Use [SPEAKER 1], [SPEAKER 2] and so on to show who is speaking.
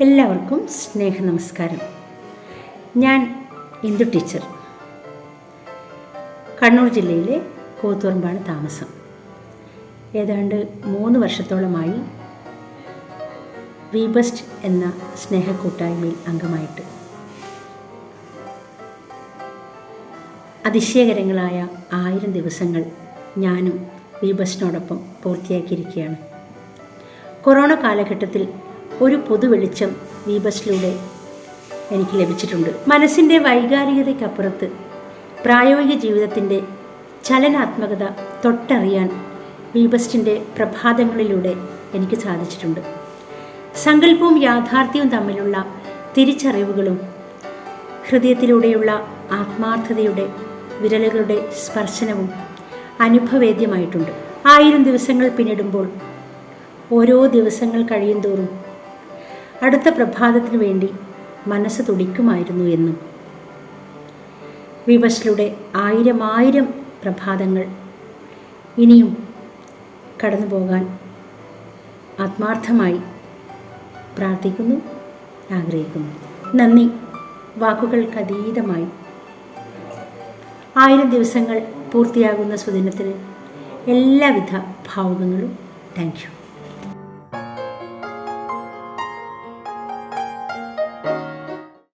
[SPEAKER 1] എല്ലാവർക്കും സ്നേഹ നമസ്കാരം ഞാൻ ഇന്ദു ടീച്ചർ. കണ്ണൂർ ജില്ലയിലെ കൂത്തുറമ്പാണ് താമസം. ഏതാണ്ട് മൂന്ന് വർഷത്തോളമായി വി ബെസ്റ്റ് എന്ന സ്നേഹ കൂട്ടായ്മയിൽ അംഗമായിട്ട്. അതിശയകരങ്ങളായ ആയിരം ദിവസങ്ങൾ ഞാനും വി ബെസ്റ്റിനോടൊപ്പം പൂർത്തിയാക്കിയിരിക്കുകയാണ്. കൊറോണ കാലഘട്ടത്തിൽ ഒരു പൊതു വെളിച്ചം ബസ്സിലൂടെ എനിക്ക് ലഭിച്ചിട്ടുണ്ട്. മനസ്സിന്റെ വൈകാരികതയ്ക്കപ്പുറത്ത് പ്രായോഗിക ജീവിതത്തിന്റെ ചലനാത്മകത തൊട്ടറിയാൻ വീബസ്റ്റിന്റെ പ്രഭാതങ്ങളിലൂടെ എനിക്ക് സാധിച്ചിട്ടുണ്ട്. സങ്കല്പവും യാഥാർത്ഥ്യവും തമ്മിലുള്ള തിരിച്ചറിവുകളും ഹൃദയത്തിലൂടെയുള്ള ആത്മാർത്ഥതയുടെ വിരലുകളുടെ സ്പർശനവും അനുഭവേദ്യമായിട്ടുണ്ട്. ആയിരം ദിവസങ്ങൾ പിന്നിടുമ്പോൾ ഓരോ ദിവസങ്ങൾ കഴിയുന്തോറും അടുത്ത പ്രഭാതത്തിനു വേണ്ടി മനസ്സ് തുടിക്കുമായിരുന്നു എന്നും. വിവശിലൂടെ ആയിരം ആയിരം പ്രഭാതങ്ങൾ ഇനിയും കടന്നു പോകാൻ ആത്മാർത്ഥമായി പ്രാർത്ഥിക്കുന്നു ആഗ്രഹിക്കുന്നു. നന്ദി. വാക്കുകൾക്കതീതമായി ആയിരം ദിവസങ്ങൾ പൂർത്തിയാകുന്ന സുദിനത്തിന് എല്ലാവിധ ഭാവുകങ്ങളും. Thank you.